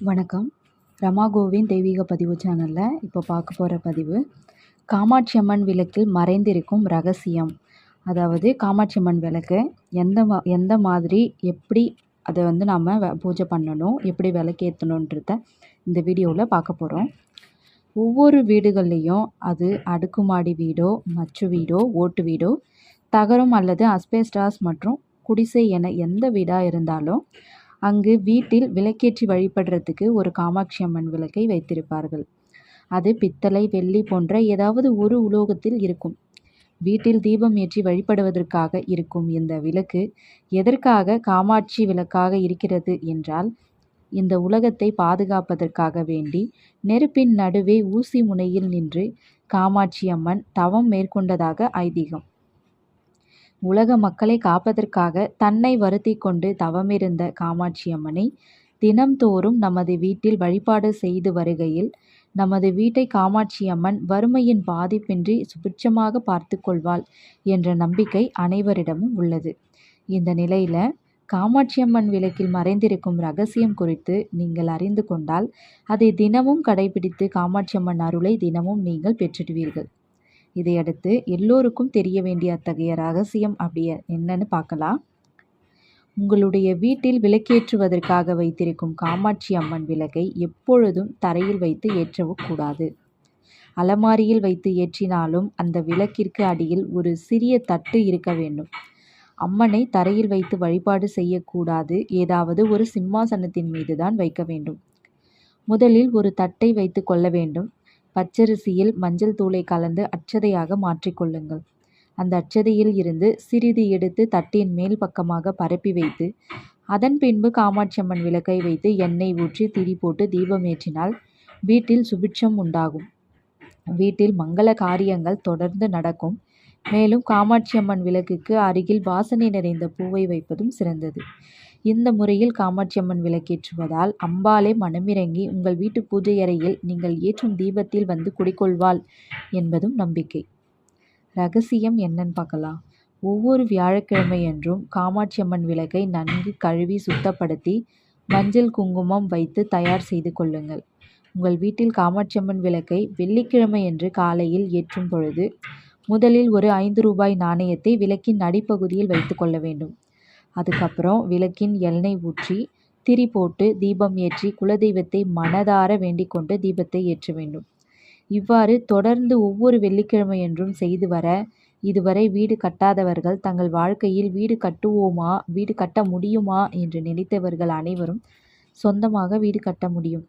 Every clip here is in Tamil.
வணக்கம். ரமா கோவிந்த் தெய்வீக பதிவு சேனலில் இப்போ பார்க்க போகிற பதிவு காமாட்சி அம்மன் விளக்கில் மறைந்திருக்கும் ரகசியம். அதாவது காமாட்சி அம்மன் விளக்கு எந்த மா எந்த மாதிரி எப்படி அதை வந்து நாம் பூஜை பண்ணணும் எப்படி விளக்கேற்றணுன்றத இந்த வீடியோவில் பார்க்க போகிறோம் ஒவ்வொரு வீடுகள்லேயும் அது அடுக்குமாடி வீடோ மச்சு வீடோ ஓட்டு வீடோ தகரம் அல்லது அஸ்பெஸ்டாஸ் மற்றும் குடிசை என எந்த வீடாக இருந்தாலும் அங்கு வீட்டில் விளக்கேற்றி வழிபடுறதுக்கு ஒரு காமாட்சி அம்மன் விளக்கை வைத்திருப்பார்கள். அது பித்தளை வெள்ளி போன்ற ஏதாவது ஒரு உலோகத்தில் இருக்கும். வீட்டில் தீபம் ஏற்றி வழிபடுவதற்காக இருக்கும் இந்த விளக்கு எதற்காக காமாட்சி விளக்காக இருக்கிறது என்றால் இந்த உலகத்தை பாதுகாப்பதற்காக வேண்டி நெருப்பின் நடுவே ஊசி முனையில் நின்று காமாட்சி அம்மன் தவம் மேற்கொண்டதாக ஐதீகம். உலக மக்களை காப்பதற்காக தன்னை வருத்தி கொண்டு தவமிருந்த காமாட்சி அம்மனை தினம்தோறும் நமது வீட்டில் வழிபாடு செய்து வருகையில் நமது வீட்டை காமாட்சி அம்மன் வறுமையின் பாதிப்பின்றி சுபிட்சமாக பார்த்து கொள்வாள் என்ற நம்பிக்கை அனைவரிடமும் உள்ளது. இந்த நிலையில் காமாட்சி அம்மன் விளக்கில் மறைந்திருக்கும் ரகசியம் குறித்து நீங்கள் அறிந்து கொண்டால் அதை தினமும் கடைபிடித்து காமாட்சி அம்மன் அருளை தினமும் நீங்கள் பெற்றிடுவீர்கள். இதையடுத்து எல்லோருக்கும் தெரிய வேண்டிய அத்தகைய ரகசியம் அப்படி என்னன்னு பார்க்கலாம். உங்களுடைய வீட்டில் விளக்கேற்றுவதற்காக வைத்திருக்கும் காமாட்சி அம்மன் விளக்கை எப்பொழுதும் தரையில் வைத்து ஏற்றவும் கூடாது. அலமாரியில் வைத்து ஏற்றினாலும் அந்த விளக்கிற்கு அடியில் ஒரு சிறிய தட்டு இருக்க வேண்டும். அம்மனை தரையில் வைத்து வழிபாடு செய்யக்கூடாது. ஏதாவது ஒரு சிம்மாசனத்தின் மீது தான் வைக்க வேண்டும். முதலில் ஒரு தட்டை வைத்து கொள்ள வேண்டும். பச்சரிசியில் மஞ்சள் தூளை கலந்து அச்சதையாக மாற்றிக்கொள்ளுங்கள் அந்த அச்சதையில் இருந்து சிறிது எடுத்து தட்டின் மேல் பக்கமாக பரப்பி வைத்து அதன் பின்பு காமாட்சி அம்மன் விளக்கை வைத்து எண்ணெய் ஊற்றி திரி போட்டு தீபம் ஏற்றினால் வீட்டில் சுபிட்சம் உண்டாகும். வீட்டில் மங்கள காரியங்கள் தொடர்ந்து நடக்கும். மேலும் காமாட்சி அம்மன் விளக்குக்கு அருகில் வாசனை நிறைந்த பூவை வைப்பதும் சிறந்தது. இந்த முறையில் காமாட்சி அம்மன் விளக்கேற்றுவதால் அம்பாளே மனமிறங்கி உங்கள் வீட்டு பூஜை அறையில் நீங்கள் ஏற்றும் தீபத்தில் வந்து குடிக்கொள்வாள் என்பதும் நம்பிக்கை. ரகசியம் என்னன்னு பார்க்கலாம். ஒவ்வொரு வியாழக்கிழமையன்றும் காமாட்சி அம்மன் விளக்கை நன்கு கழுவி சுத்தப்படுத்தி மஞ்சள் குங்குமம் வைத்து தயார் செய்து கொள்ளுங்கள். உங்கள் வீட்டில் காமாட்சி அம்மன் விளக்கை வெள்ளிக்கிழமையன்று காலையில் ஏற்றும் பொழுது முதலில் ஒரு ஐந்து ரூபாய் நாணயத்தை விளக்கின் அடிப்பகுதியில் வைத்து கொள்ள வேண்டும். அதுக்கப்புறம் விளக்கின் எண்ணெய் ஊற்றி திரி போட்டு தீபம் ஏற்றி குலதெய்வத்தை மனதார வேண்டிக் கொண்டு தீபத்தை ஏற்ற வேண்டும். இவ்வாறு தொடர்ந்து ஒவ்வொரு வெள்ளிக்கிழமையன்றும் செய்து வர இதுவரை வீடு கட்டாதவர்கள் தங்கள் வாழ்க்கையில் வீடு கட்டுவோமா வீடு கட்ட முடியுமா என்று நினைத்தவர்கள் அனைவரும் சொந்தமாக வீடு கட்ட முடியும்.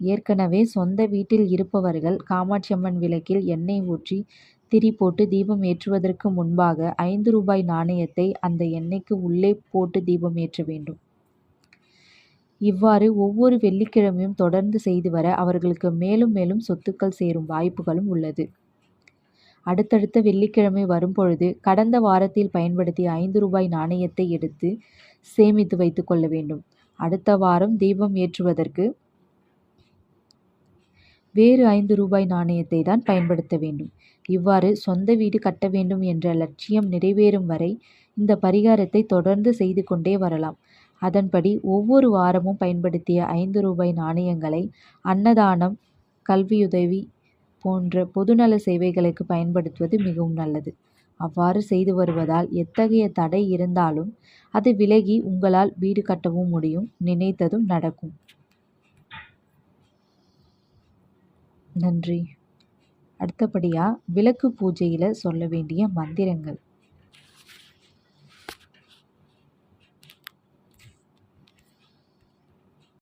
ஏற்கனவே சொந்த வீட்டில் இருப்பவர்கள் காமாட்சி அம்மன் விளக்கில் எண்ணெய் ஊற்றி திரி போட்டு தீபம் ஏற்றுவதற்கு முன்பாக ஐந்து ரூபாய் நாணயத்தை அந்த எண்ணெய்க்கு உள்ளே போட்டு தீபம் ஏற்ற வேண்டும். இவ்வாறு ஒவ்வொரு வெள்ளிக்கிழமையும் தொடர்ந்து செய்து வர அவர்களுக்கு மேலும் மேலும் சொத்துக்கள் சேரும் வாய்ப்புகளும் உள்ளது. அடுத்தடுத்த வெள்ளிக்கிழமை வரும்பொழுது கடந்த வாரத்தில் பயன்படுத்திய ஐந்து ரூபாய் நாணயத்தை எடுத்து சேமித்து வைத்து கொள்ள வேண்டும். அடுத்த வாரம் தீபம் ஏற்றுவதற்கு வேறு ஐந்து ரூபாய் நாணயத்தை தான் பயன்படுத்த வேண்டும். இவ்வாறு சொந்த வீடு கட்ட வேண்டும் என்ற லட்சியம் நிறைவேறும் வரை இந்த பரிகாரத்தை தொடர்ந்து செய்து கொண்டே வரலாம். அதன்படி ஒவ்வொரு வாரமும் பயன்படுத்திய ஐந்து ரூபாய் நாணயங்களை அன்னதானம் கல்வியுதவி போன்ற பொதுநல சேவைகளுக்கு பயன்படுத்துவது மிகவும் நல்லது. அவ்வாறு செய்து வருவதால் எத்தகைய தடை இருந்தாலும் அது விலகி உங்களால் வீடு கட்டவும் முடியும் நினைத்ததும் நடக்கும். நன்றி. அடுத்தபடியாக விளக்கு பூஜையில் சொல்ல வேண்டிய மந்திரங்கள்.